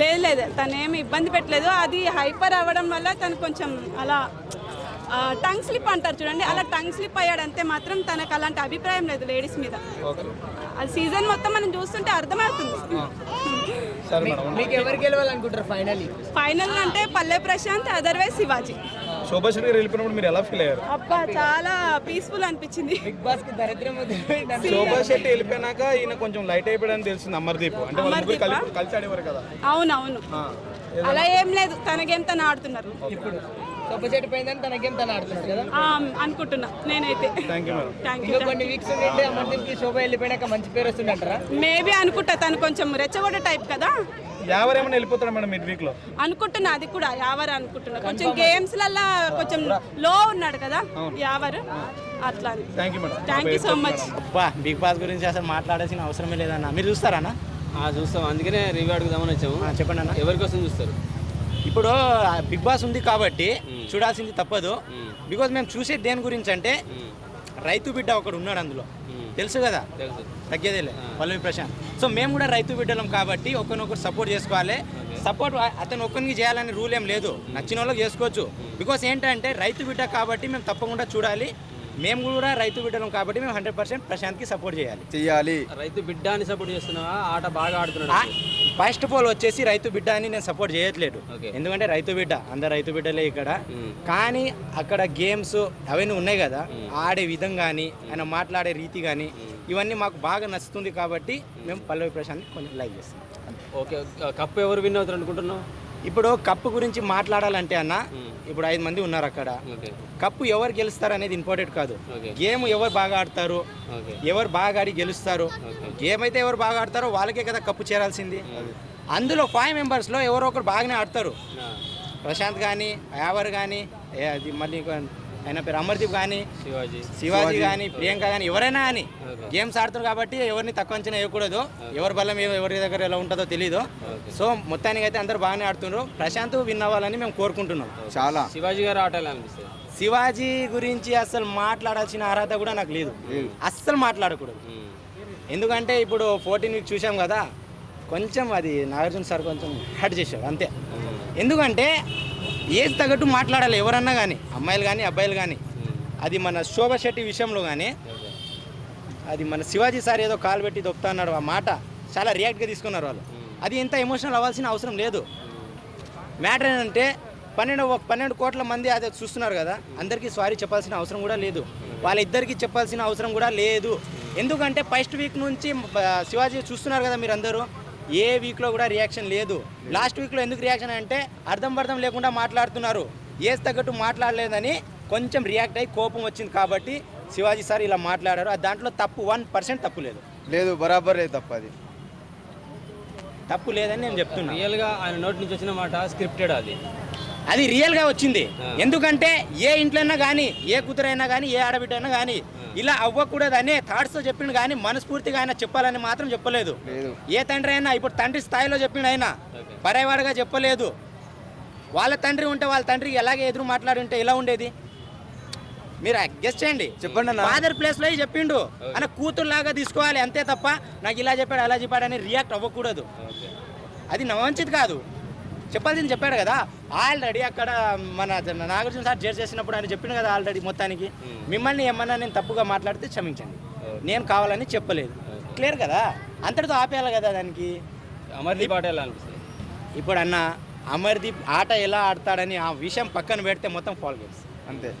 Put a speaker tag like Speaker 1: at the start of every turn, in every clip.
Speaker 1: లేదు లేదు. తను ఏమి ఇబ్బంది పెట్టలేదు. అది హైపర్ అవ్వడం వల్ల తను కొంచెం అలా టంగ్ స్లిప్ అంటారు చూడండి. అలా టంగ్ స్లిప్ అయ్యాడు అంతే మాత్రం తనకు అలాంటి అభిప్రాయం లేదు లేడీస్ మీద.
Speaker 2: ఓకే.
Speaker 1: అది సీజన్ మొత్తం మనం చూస్తుంటే అర్థమవుతుంది.
Speaker 2: సరే మేడం.
Speaker 3: మీకు ఎవరు గెలవాలనుకుంటారు ఫైనల్
Speaker 1: ఫైనల్ అంటే పల్లె ప్రశాంత్ అదర్వైజ్ శివాజీ.
Speaker 2: శోభా శెట్టి గారు వెళ్ళిపోయినప్పుడు మీరు ఎలా ఫీల్ అయ్యారు?
Speaker 1: అబ్బా చాలా పీస్ఫుల్ అనిపించింది.
Speaker 3: బిగ్ బాస్కి దరిద్రం వదిలిపోయింది
Speaker 2: శోభా శెట్టి వెళ్ళిపోయినాక ఈయన కొంచెం లైట్ అయిపోయాడని తెలిసింది అమర్దీప్ అంటే వాళ్ళ ముగ్గురు
Speaker 1: అమర్దీపా?
Speaker 2: కలిసి కలిసి ఆడేవారు కదా.
Speaker 1: అవునవును. అలా ఏం లేదు. తన గేమ్ తను ఆడుతున్నారు.
Speaker 3: ఇప్పుడు సొప్ప చెట్టు పోయిందని తన గేమ్ తను ఆడుతున్నాడు కదా?
Speaker 1: ఆ, అనుకుంటున్నా. నేనైతే.
Speaker 2: Thank you madam
Speaker 1: thank you
Speaker 3: ఇంకా కొన్ని వీక్స్ ఉంటే అమర్దీప్కి శోభ వెళ్ళిపోయినాక మంచి పేరు వస్తుందంటారా?
Speaker 1: మేబీ అనుకుంటా తను కొంచెం రెచ్చగొట్ట టైప్ కదా.
Speaker 2: ఎవరు ఏమైనా వెళ్ళిపోతాడు మేడం మిడ్ వీక్లో?
Speaker 1: అనుకుంటున్నా అది కూడా యావర్ అనుకుంటున్నా. కొంచెం గేమ్స్ లల్లా కొంచెం లో ఉన్నాడు కదా యావర్. అట్లా
Speaker 2: thank you madam
Speaker 1: thank you so much
Speaker 4: బా బిగ్ బాస్ గురించి అసలు మాట్లాడాల్సిన అవసరమే లేదన్న. మీరు చూస్తారా అన్న?
Speaker 5: ఆ, చూస్తాం. అందుకనే రివ్యూ అడుగుదామని వచ్చాము.
Speaker 4: ఆ, చెప్పండి అన్న.
Speaker 5: ఎవరి కోసం చూస్తారు?
Speaker 4: ఇప్పుడు బిగ్ బాస్ ఉంది కాబట్టి చూడాల్సింది తప్పదు. బికాజ్ మేము చూసే దేని గురించి అంటే. రైతు బిడ్డ ఒకడు ఉన్నాడు అందులో. తెలుసు కదా?
Speaker 5: తెలుసు.
Speaker 4: తగ్గేదేలే పల్లవి ప్రశాంత్. సో మేము కూడా రైతు బిడ్డలం కాబట్టి ఒకరినొకరు సపోర్ట్ చేసుకోవాలి. సపోర్ట్ అతను ఒక్కరికి చేయాలని రూల్ ఏం లేదు. నచ్చిన వాళ్ళకి చేసుకోవచ్చు. బికాస్ ఏంటంటే రైతు బిడ్డ కాబట్టి మేము తప్పకుండా చూడాలి. మేము. కూడా రైతు బిడ్డలం కాబట్టి మేము హండ్రెడ్ పర్సెంట్ ప్రశాంత్కి సపోర్ట్ చేయాలి.
Speaker 6: చెయ్యాలి
Speaker 5: రైతు బిడ్డ అని సపోర్ట్ చేస్తున్నావా? ఆట బాగా ఆడుతున్నాడు.
Speaker 4: ఫస్ట్ ఆఫ్ ఆల్ వచ్చేసి రైతు బిడ్డ అని నేను సపోర్ట్ చేయట్లేదు. ఎందుకంటే రైతు బిడ్డ అందరు రైతు బిడ్డలే ఇక్కడ. కానీ అక్కడ గేమ్స్ అవన్నీ ఉన్నాయి కదా ఆడే విధం కానీ ఆయన మాట్లాడే రీతి కానీ ఇవన్నీ మాకు బాగా నచ్చుతుంది కాబట్టి మేము పల్లవి ప్రశాంత్ కొంచెం లైక్ చేస్తాం
Speaker 5: ఓకే కప్ ఎవరు విన్ అవుతారు అనుకుంటున్నావు?
Speaker 4: ఇప్పుడు కప్పు గురించి మాట్లాడాలంటే అన్న ఇప్పుడు ఐదు మంది ఉన్నారు అక్కడ. కప్పు ఎవరు గెలుస్తారు అనేది ఇంపార్టెంట్ కాదు. గేమ్ ఎవరు బాగా ఆడతారు ఎవరు బాగా ఆడి గెలుస్తారు. గేమ్ అయితే ఎవరు బాగా ఆడతారో వాళ్ళకే కదా కప్పు చేరాల్సింది. అందులో ఫైవ్ మెంబర్స్లో ఎవరో ఒకరు బాగానే ఆడతారు.
Speaker 5: ఆ,
Speaker 4: ప్రశాంత్ కానీ యావర్ కానీ మళ్ళీ ఆయన పేరు అమర్దీప్ కానీ
Speaker 5: శివాజీ.
Speaker 4: శివాజీ కానీ ప్రియాంక కానీ ఎవరైనా కానీ
Speaker 5: Okay.
Speaker 4: గేమ్స్ ఆడుతారు కాబట్టి ఎవరిని తక్కువ అంచనా వేయకూడదు. ఎవరి బలం ఎవరి దగ్గర ఎలా ఉంటుందో తెలియదు సో మొత్తానికి అయితే అందరు బాగానే ఆడుతున్నారు ప్రశాంత్ విన్ అవ్వాలని మేము కోరుకుంటున్నాం.
Speaker 6: చాలా.
Speaker 5: శివాజీ గారు ఆట ఎలా అనిపిస్తుంది
Speaker 4: శివాజీ గురించి అసలు మాట్లాడాల్సిన అర్హత కూడా నాకు లేదు. అస్సలు మాట్లాడకూడదు. ఎందుకంటే ఇప్పుడు ఫోర్టీన్ వీక్ చూసాం కదా కొంచెం అది నాగార్జున సార్ కొంచెం హట్ చేశాడు అంతే. ఎందుకంటే ఏజ్ తగ్గట్టు మాట్లాడాలి ఎవరన్నా కానీ అమ్మాయిలు కానీ అబ్బాయిలు కానీ అది మన శోభ శెట్టి విషయంలో కానీ అది మన శివాజీ సార్ ఏదో కాలు పెట్టి దొక్కుతా అన్నాడు ఆ మాట చాలా రియాక్ట్గా తీసుకున్నారు వాళ్ళు. అది ఎంత ఎమోషనల్ అవ్వాల్సిన అవసరం లేదు. మ్యాటర్ ఏంటంటే పన్నెండు పన్నెండు కోట్ల మంది అది చూస్తున్నారు కదా అందరికీ సారీ చెప్పాల్సిన అవసరం కూడా లేదు. వాళ్ళిద్దరికీ చెప్పాల్సిన అవసరం కూడా లేదు. ఎందుకంటే ఫస్ట్ వీక్ నుంచి శివాజీ చూస్తున్నారు కదా మీరు అందరూ ఏ వీక్లో కూడా రియాక్షన్ లేదు. లాస్ట్ వీక్లో ఎందుకు రియాక్షన్ అంటే అర్థం పర్థం లేకుండా మాట్లాడుతున్నారు. ఏజ్ తగ్గట్టు మాట్లాడలేదని కొంచెం రియాక్ట్ అయ్యి కోపం వచ్చింది కాబట్టి శివాజీ సార్ ఇలా మాట్లాడారు. అది దాంట్లో తప్పు వన్ పర్సెంట్ తప్పు లేదు.
Speaker 6: లేదు బరాబర్ లేదు తప్ప అది.
Speaker 4: తప్పు లేదని నేను చెప్తున్నాను
Speaker 5: రియల్గా ఆయన నోటి నుంచి వచ్చిన మాట స్క్రిప్టెడ్ అది.
Speaker 4: అది రియల్గా వచ్చింది. ఎందుకంటే ఏ ఇంట్లోనా కానీ ఏ కూతురైనా కానీ ఏ ఆడబిడ్డ అయినా కానీ ఇలా అవ్వకూడదు అనే థాట్స్తో చెప్పిండు కానీ మనస్ఫూర్తిగా ఆయన చెప్పాలని మాత్రం చెప్పలేదు.
Speaker 6: లేదు.
Speaker 4: ఏ తండ్రి అయినా ఇప్పుడు తండ్రి స్థాయిలో చెప్పిండు ఆయన పరేవాడుగా చెప్పలేదు. వాళ్ళ తండ్రి ఉంటే వాళ్ళ తండ్రికి ఎలాగే ఎదురు మాట్లాడుంటే ఎలా ఉండేది? మీరు గెస్ట్ చేయండి.
Speaker 6: చెప్పండి.
Speaker 4: ఫాదర్ ప్లేస్లో చెప్పిండు. ఆయన కూతురు లాగా తీసుకోవాలి అంతే తప్ప నాకు ఇలా చెప్పాడు అలా చెప్పాడు అని రియాక్ట్ అవ్వకూడదు. అది నా మంచిది కాదు. చెప్పాల్సింది చెప్పాడు కదా. ఆల్రెడీ అక్కడ మన నాగార్జున సార్ జడ్జ్ చేసినప్పుడు ఆయన చెప్పిండు కదా ఆల్రెడీ మొత్తానికి. మిమ్మల్ని ఏమన్నా నేను తప్పుగా మాట్లాడితే క్షమించండి. నేను కావాలని చెప్పలేదు. క్లియర్ కదా? అంతటితో ఆపేయాలి కదా దానికి?
Speaker 5: అమర్దీప్ ఆట ఎలా అనిపిస్తుంది?
Speaker 4: ఇప్పుడు అన్న అమర్దీప్ ఆట ఎలా ఆడతాడని ఆ విషయం పక్కన పెడితే మొత్తం ఫాల్ గేమ్స్.
Speaker 6: అంతే.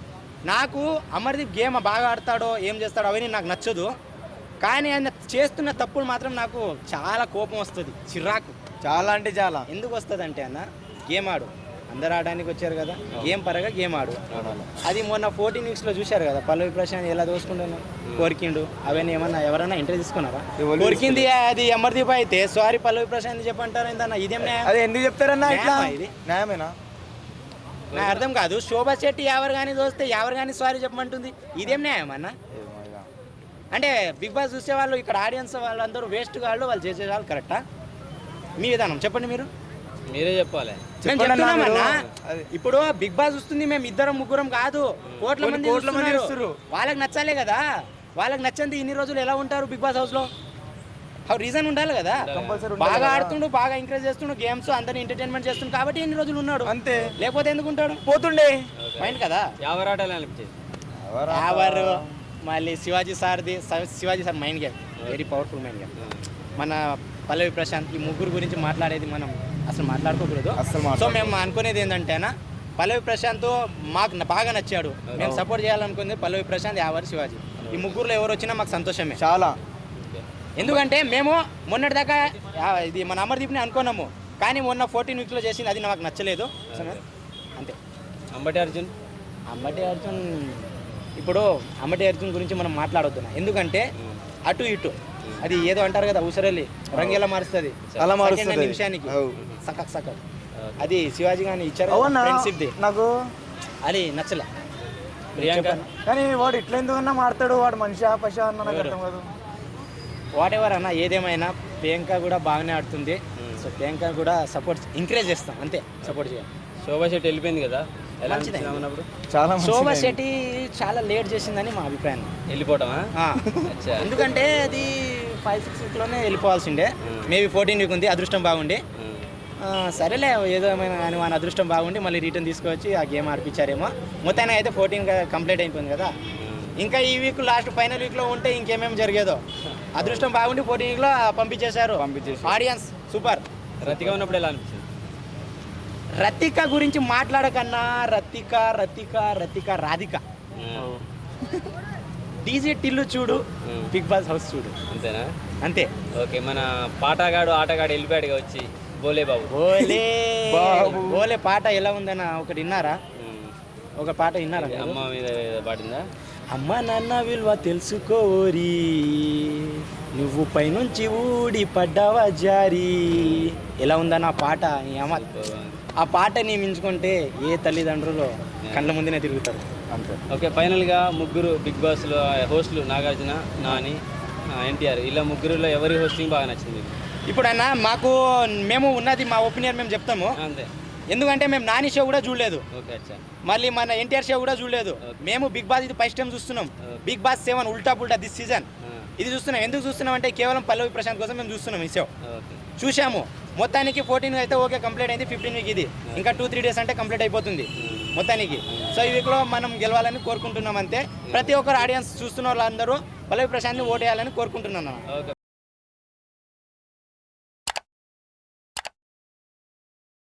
Speaker 4: నాకు అమర్దీప్ గేమ్ బాగా ఆడతాడో ఏం చేస్తాడో అవన్నీ నాకు నచ్చదు. కానీ ఆయన చేస్తున్న తప్పులు మాత్రం నాకు చాలా కోపం వస్తుంది చిరాకు.
Speaker 6: చాలా అంటే చాలా.
Speaker 4: ఎందుకు వస్తుంది అంటే అన్న గేమ్ ఆడు. అందరు ఆడడానికి వచ్చారు కదా గేమ్ పరంగా గేమ్ ఆడు. అది మొన్న ఫోర్టీన్ వీక్స్లో చూశారు కదా పల్లవి ప్రశాంత్ ఎలా దోసుకుంటాను కోరికిండు అవన్నీ ఏమన్నా ఎవరైనా ఎంట్రీ తీసుకున్నారా? కోరికింది అది అమర్దీప్ అయితే సారీ పల్లవి ప్రశాంత్ చెప్పంటారు ఏంటన్నా ఇదేం న్యాయం?
Speaker 6: అది ఎందుకు చెప్తారన్నా ఇట్లా?
Speaker 4: ఇది?
Speaker 6: న్యాయమేనా?
Speaker 4: నాకు అర్థం కాదు. శోభా శెట్టి ఎవరు కానీ చూస్తే ఎవరు కానీ సారీ చెప్పమంటుంది. ఇదేం న్యాయం అన్న. అంటే బిగ్ బాస్ చూసే వాళ్ళు ఇక్కడ ఆడియన్స్ వాళ్ళందరూ వేస్ట్ వాళ్ళు వాళ్ళు చేసే వాళ్ళు కరెక్టా మీ విధానం చెప్పండి మీరు.
Speaker 5: మీరే చెప్పాలి.
Speaker 4: మేము చెప్తున్నామన్నా. ఇప్పుడు బిగ్ బాస్ వస్తుంది మేము ఇద్దరం ముగ్గురం కాదు. కోట్ల మంది
Speaker 6: కోట్ల మంది
Speaker 4: చూస్తున్నారు. వాళ్ళకి నచ్చాలే కదా? వాళ్ళకి నచ్చంది ఇన్ని రోజులు ఎలా ఉంటారు బిగ్ బాస్ హౌస్లో ఆ రీజన్ ఉండాలి కదా? బాగా. ఆడుతుండు బాగా ఎంకరేజ్ చేస్తుండు గేమ్స్ అందరిని ఎంటర్టైన్మెంట్ చేస్తుండు కాబట్టి ఎన్ని రోజులు ఉన్నాడు?
Speaker 6: అంతే.
Speaker 4: లేకపోతే ఎందుకు ఉంటాడు?
Speaker 6: పోతుండే.
Speaker 4: మైండ్ కదా?
Speaker 5: ఎవరు ఆడాలి అనిపించేది
Speaker 4: ఎవరు మళ్ళీ Shivaji సార్ది Shivaji sir mind game very powerful mind game మన పల్లవి ప్రశాంత్ ఈ ముగ్గురు గురించి మాట్లాడేది మనం అసలు మాట్లాడుకోకూడదు.
Speaker 6: అస్సలు
Speaker 4: సో. మేము అనుకునేది ఏంటంటేనా పల్లవి ప్రశాంత్ మాకు బాగా నచ్చాడు. మేము సపోర్ట్ చేయాలనుకుంది పల్లవి ప్రశాంత్ యావర్ శివాజీ. ఈ ముగ్గురులో ఎవరు వచ్చినా మాకు సంతోషమే.
Speaker 6: చాలా.
Speaker 4: ఎందుకంటే మేము మొన్నటి దాకా ఆ, ఇది మన అమర్దీప్ని అనుకున్నాము. కానీ మొన్న ఫోర్టీన్ వీక్స్లో చేసింది అది నాకు నచ్చలేదు. అంతే.
Speaker 5: అంబటి అర్జున్.
Speaker 4: అమ్మటి అర్జున్ ఇప్పుడు అమ్మటి అర్జున్ గురించి మనం మాట్లాడొద్దు ఎందుకంటే అటు ఇటు. అది ఏదో అంటారు కదా ఊసరల్లి రంగేలా మారుస్తుంది?
Speaker 6: అలా మారుస్తుంది.
Speaker 4: సెకండ్ నిమిషానికి. సకక్ సకక్ అది శివాజీ గారిని ఇచ్చారు
Speaker 6: అవునా?
Speaker 4: ఫ్రెండ్షిప్ ది
Speaker 6: నాకు
Speaker 4: అది నచ్చలే.
Speaker 5: ప్రియాంక?
Speaker 6: కానీ వాడు ఇట్లా ఎందుకన్నా మాడతాడు వాడు మనిషి పశ అన్న నాకు అర్థం కాదు.
Speaker 4: Whatever? అన్న ఏదేమైనా ప్రియాంక కూడా బాగానే ఆడుతుంది. సో ప్రియాంక కూడా సపోర్ట్ ఎంకరేజ్ చేస్తాం అంతే. సపోర్ట్ చేయాలి.
Speaker 5: శోభా శెట్టి వెళ్ళిపోయింది కదా? ఎలా
Speaker 4: మంచిదే.
Speaker 6: చాలా
Speaker 4: శోభా. శెట్టి చాలా లేట్ చేసిందని మా అభిప్రాయం.
Speaker 5: వెళ్ళిపోవటమా?
Speaker 4: ఎందుకంటే అది ఫైవ్ సిక్స్ వీక్లోనే వెళ్ళిపోవాల్సిండే. మేబీ ఫోర్టీన్ వీక్ ఉంది అదృష్టం బాగుండి. సరేలే ఏదో ఏమైనా కానీ మన అదృష్టం బాగుండి మళ్ళీ రిటర్న్ తీసుకొచ్చి ఆ గేమ్ ఆడిపించారేమో మొత్తానికి అయితే ఫోర్టీన్ కంప్లీట్ అయిపోయింది కదా. ఇంకా ఈ వీక్ లాస్ట్ ఫైనల్ వీక్లో ఉంటే ఇంకేమేమి జరిగేదో. అదృష్టం బాగుండి ఫోర్టీన్ వీక్లో పంపించేశారు.
Speaker 6: పంపించేశారు.
Speaker 4: ఆడియన్స్ సూపర్
Speaker 5: రతిగా ఉన్నప్పుడు ఎలా అనిపించింది?
Speaker 4: రతిక గురించి మాట్లాడకన్నా రతిక రతిక రతిక రాధిక. డీజే టిల్లు చూడు. బిగ్ బాస్ హౌస్ చూడు.
Speaker 5: అంతేనా?
Speaker 4: అంతే.
Speaker 5: ఓకే మన పాటగాడు ఆటగాడు వెళ్ళిపోయాడుగా వచ్చి బోలే బాబు.
Speaker 4: ఓలే
Speaker 6: బాబు.
Speaker 4: ఓలే పాట ఎలా ఉందన్న ఒకటి విన్నారా. ఒక పాట విన్నారా?
Speaker 5: అమ్మ మీద ఏదో పాడిందా
Speaker 4: అమ్మ నాన్న విలువ తెలుసుకోరి నువ్వు పైనుంచి ఊడి పడ్డావా జారి. ఎలా ఉందన్న పాట అమ్మ ఆ పాటని మించుకుంటే ఏ తల్లిదండ్రులు కళ్ళ ముందునే తిరుగుతారు.
Speaker 6: అంతే.
Speaker 5: ఓకే ఫైనల్గా ముగ్గురు బిగ్ బాస్లో హోస్టులు నాగార్జున నాని ఎన్టీఆర్. ఇలా ముగ్గురులో ఎవరి హోస్టింగ్ బాగా నచ్చింది?
Speaker 4: ఇప్పుడన్నా మాకు మేము ఉన్నది మా ఒపీనియన్ మేము చెప్తాము.
Speaker 5: అంతే.
Speaker 4: ఎందుకంటే మేము నాని షో కూడా చూడలేదు. మళ్ళీ మన ఎన్టీఆర్ షో కూడా చూడలేదు. మేము బిగ్ బాస్ ఇది ఫస్ట్ టైం చూస్తున్నాం. Bigg Boss seven Ulta Pulta this season. ఇది చూస్తున్నాం. ఎందుకు చూస్తున్నాం అంటే కేవలం పల్లవి ప్రశాంత్ కోసం మేము చూస్తున్నాం ఈ షో. చూసాము మొత్తానికి ఫోర్టీన్ అయితే ఓకే కంప్లీట్ అయింది ఫిఫ్టీన్ వీక్ ఇది. ఇంకా టూ త్రీ డేస్ అంటే కంప్లీట్ అయిపోతుంది మొత్తానికి. సో ఈ వీక్లో మనం గెలవాలని కోరుకుంటున్నాం అంతే. ప్రతి ఒక్కరు ఆడియన్స్ చూస్తున్న వాళ్ళందరూ పల్లవి ప్రశాంత్ని ఓటేయాలని కోరుకుంటున్నాను
Speaker 5: ఓకే.